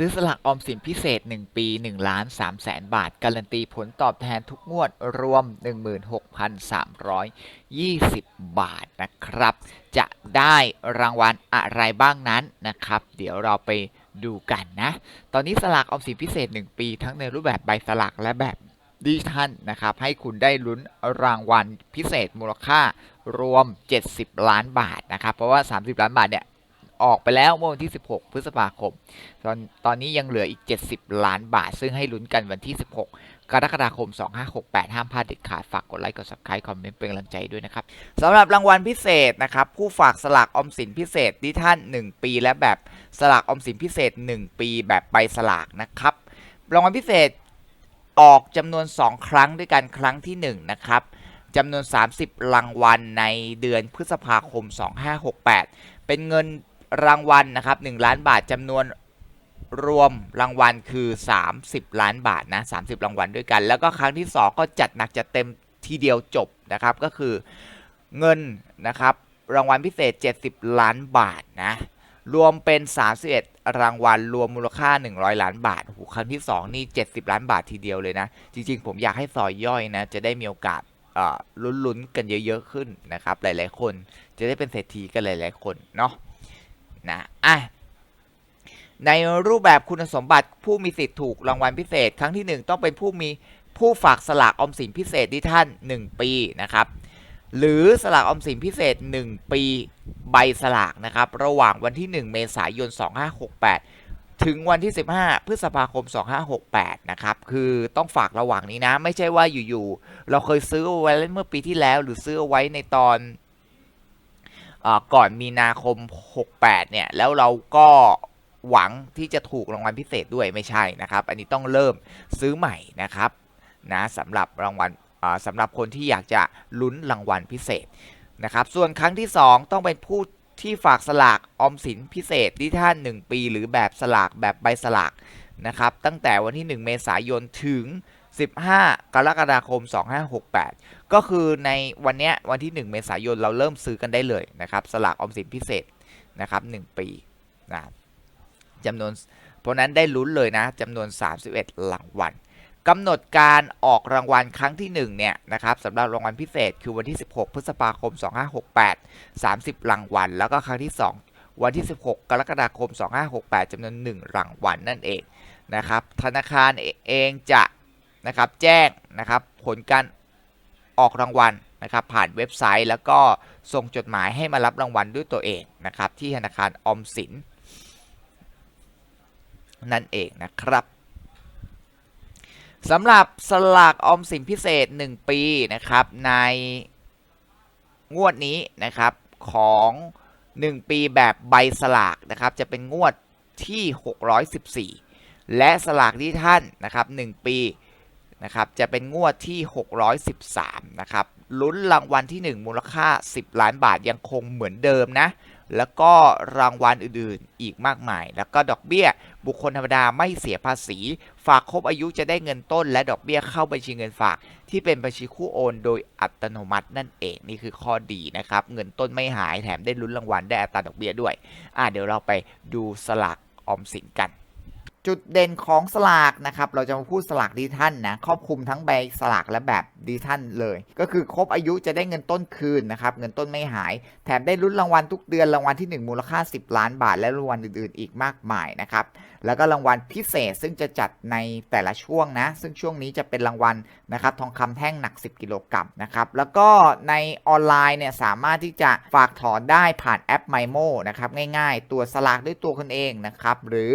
ซื้อสลากออมสินพิเศษ 1 ปี 1 ล้าน3แสนบาท การันตีผลตอบแทนทุกงวดรวม 16,320 บาทนะครับ จะได้รางวัลอะไรบ้างนั้นนะครับ เดี๋ยวเราไปดูกันนะ ตอนนี้สลากออมสินพิเศษ 1 ปี ทั้งในรูปแบบใบสลากและแบบดิจิทัลนะครับ ให้คุณได้ลุ้นรางวัลพิเศษมูลค่ารวม 70 ล้านบาทนะครับ เพราะว่า 30 ล้านบาทเนี่ย ออกไปแล้วเมื่อวันที่ 16 พฤษภาคม ตอนตอนนี้ยังเหลืออีก 70 ล้านบาท ซึ่งให้ลุ้นกันวันที่ 16 กรกฎาคม 2568 ห้ามพลาดเด็ดขาด ฝากกดไลค์ กด subscribe คอมเมนต์เป็นกำลังใจด้วยนะครับสำหรับรางวัลพิเศษนะครับ ผู้ฝากสลากออมสินพิเศษที่ท่าน 1 ปีและแบบสลากออมสินพิเศษ 1 ปีแบบใบสลากนะครับ รางวัลพิเศษออกจำนวน 2 ครั้งด้วยกันครั้งที่ 1 นะครับจำนวน 30 รางวัลในเดือนพฤษภาคม 2568 เป็นเงิน รางวัลนะครับ1ล้านบาทจำนวนรวมรางวัลคือ 30 ล้านบาทนะ30 รางวัลด้วยกัน แล้วก็ครั้งที่ 2 ก็จัดหนักจัดเต็มทีเดียวจบนะครับ ก็คือเงินนะครับรางวัลพิเศษ 70 ล้านบาทนะรวมเป็น 31 รางวัล รวมมูลค่า 100 ล้านบาทโอ้โหครั้งที่ 2 นี่ 70 ล้านบาททีเดียวเลยนะ จริง ๆ ผมอยากให้ซอยย่อยนะ จะได้มีโอกาสลุ้นๆ กันเยอะ ๆ ขึ้นนะครับ หลาย ๆ คน จะได้เป็นเศรษฐีกันหลาย ๆ คนเนาะ นะอะในรูปแบบคุณสมบัติผู้มีสิทธิ์ถูกรางวัลพิเศษ ครั้งที่ 1 ต้องเป็นผู้มีผู้ฝากสลากออมสินพิเศษที่ท่าน 1 ปีนะครับ หรือสลากออมสินพิเศษ 1 ปีใบสลากนะครับ ระหว่างวันที่ 1 เมษายน 2568 ถึงวันที่ 15 พฤษภาคม 2568 นะครับ คือต้องฝากระหว่างนี้นะ ไม่ใช่ว่าอยู่ๆ เราเคยซื้อเอาไว้เมื่อปีที่แล้ว หรือซื้อเอาไว้ในตอน ก่อนมีนาคม 68 เนี่ย แล้วเราก็หวังที่จะถูกรางวัลพิเศษด้วยไม่ใช่นะครับ อันนี้ต้องเริ่มซื้อใหม่นะครับนะสำหรับรางวัลสำหรับคนที่อยากจะลุ้นรางวัลพิเศษนะครับ ส่วนครั้งที่ 2 ต้องเป็นผู้ที่ฝากสลากออมสินพิเศษที่ท่าน 1 ปี หรือแบบสลากแบบใบสลากนะครับ ตั้งแต่วันที่ 1 เมษายนถึง 15 กรกฎาคม 2568 ก็คือในวันเนี้ยวันที่ 1 เมษายนเราเริ่มซื้อกันได้เลยนะครับ สลากออมสินพิเศษนะครับ 1 ปีนะจำนวน เพราะนั้นได้ลุ้นเลยนะจำนวน 31รางวัลกำหนดการออกรางวัลครั้งที่1เนี่ยนะครับสำหรับรางวัลพิเศษคือวันที่ 16 พฤษภาคม 2568 30 รางวัล แล้วก็ครั้งที่ 2 วันที่ 16 กรกฎาคม 2568จำนวน 1 รางวัลนั่นเองนะครับธนาคารเองจะ นะครับแจ้งนะครับผลการออกรางวัลนะครับผ่านเว็บไซต์ แล้วก็ส่งจดหมายให้มารับรางวัลด้วยตัวเองนะครับที่ธนาคารออมสินนั่นเองนะครับสำหรับสลากออมสินพิเศษ 1 ปีนะครับในงวดนี้นะครับของ 1 ปีแบบใบสลากนะครับจะเป็นงวดที่ 614 และสลากที่ท่านนะครับ 1 ปี นะครับจะเป็นงวดที่ 613 นะครับลุ้นรางวัลที่ 1 มูลค่า 10 ล้านบาทยังคงเหมือนเดิมนะ แล้วก็รางวัลอื่นๆอีกมากมาย แล้วก็ดอกเบี้ย บุคคลธรรมดาไม่เสียภาษี ฝากครบอายุจะได้เงินต้น และดอกเบี้ยเข้าบัญชีเงินฝาก ที่เป็นบัญชีคู่โอน โดยอัตโนมัตินั่นเองนี่คือข้อดีนะครับ เงินต้นไม่หายแถมได้ลุ้นรางวัลได้อัตราดอกเบี้ยด้วยอะเดี๋ยวเราไปดูสลากออมสินกัน จุดเด่นของสลากนะครับเราจะมาพูดสลากดิทัลนะครอบคลุมทั้งใบสลากและแบบดิทัลเลย ก็คือครบอายุจะได้เงินต้นคืนนะครับเงินต้นไม่หาย แถมได้ลุ้นรางวัลทุกเดือนรางวัลที่ 1 มูลค่า 10 ล้านบาท และรางวัลอื่นๆ อีกมากมายนะครับแล้วก็รางวัลพิเศษซึ่งจะจัดในแต่ละช่วงนะ ซึ่งช่วงนี้จะเป็นรางวัลนะครับทองคำแท่งหนัก 10 กิโลกรัมนะครับแล้วก็ในออนไลน์เนี่ยสามารถที่จะฝากถอนได้ผ่านแอป MyMo นะครับง่ายๆ ตัวสลากด้วยตัวคนเองนะครับหรือ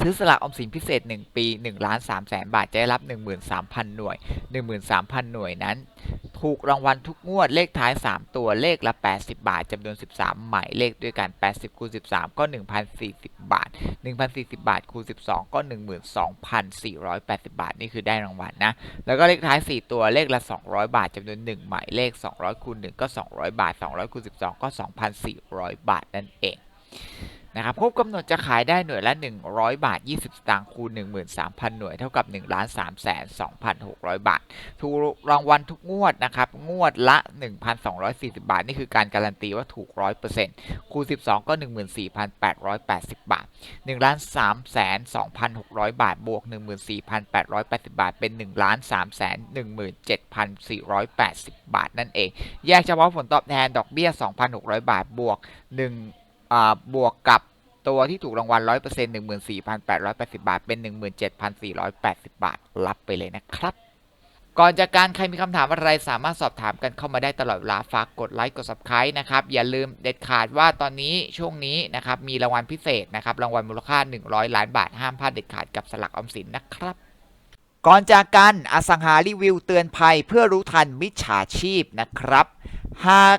ซื้อสลากออมสินพิเศษ 1 ปี1ล้าน3แสนบาท จะได้รับ 13,000 หน่วย 13,000 หน่วยนั้น ถูกรางวัลทุกงวดเลขท้าย 3 ตัวเลขละ 80 บาทจำนวน 13 หมายเลขด้วยกัน 80คูณ13 ก็ 1,040 บาท 1,040 บาทคูณ12 ก็ 12,480 บาท นี่คือได้รางวัลนะ แล้วก็เลขท้าย 4 ตัวเลขละ 200 บาทจำนวน 1 หมายเลข 200คูณ1ก็ 200 บาท 200คูณ12 ก็ 2,400 บาทนั่นเอง นะครับครบกำหนดจะขายได้หน่วยละ 100 บาท 20 สตางค์คูณ 13,000 หน่วยเท่ากับ 1 3 2 6 0 0 บาท ถูกรางวัลทุกงวดนะครับ งวดละ 1,240 บาท นี่คือการการันตีว่าถูก 100%คูณ 12 ก็ 14,880 บาท 1 3 2 6 0 0 บาท บวก 14,880 บาท เป็น 1,317,480 บาทนั่นเอง แยกเฉพาะผลตอบแทนดอกเบี้ย 2,600 บาท บวก 1 บวกกับตัวที่ถูกรางวัล 100% 14,880 บาท เป็น 17,480 บาท รับไปเลยนะครับ ก่อนจากการใครมีคำถามอะไรสามารถสอบถามกันเข้ามาได้ตลอดเวลาฝากกดไลค์กด subscribe นะครับ อย่าลืมเด็ดขาดว่าตอนนี้ช่วงนี้นะครับ มีรางวัลพิเศษนะครับ รางวัลมูลค่า 100 ล้านบาท ห้ามพลาดเด็ดขาดกับสลักออมสินนะครับก่อนจากกันอสังหารีวิวเตือนภัยเพื่อรู้ทันมิจฉาชีพนะครับ หาก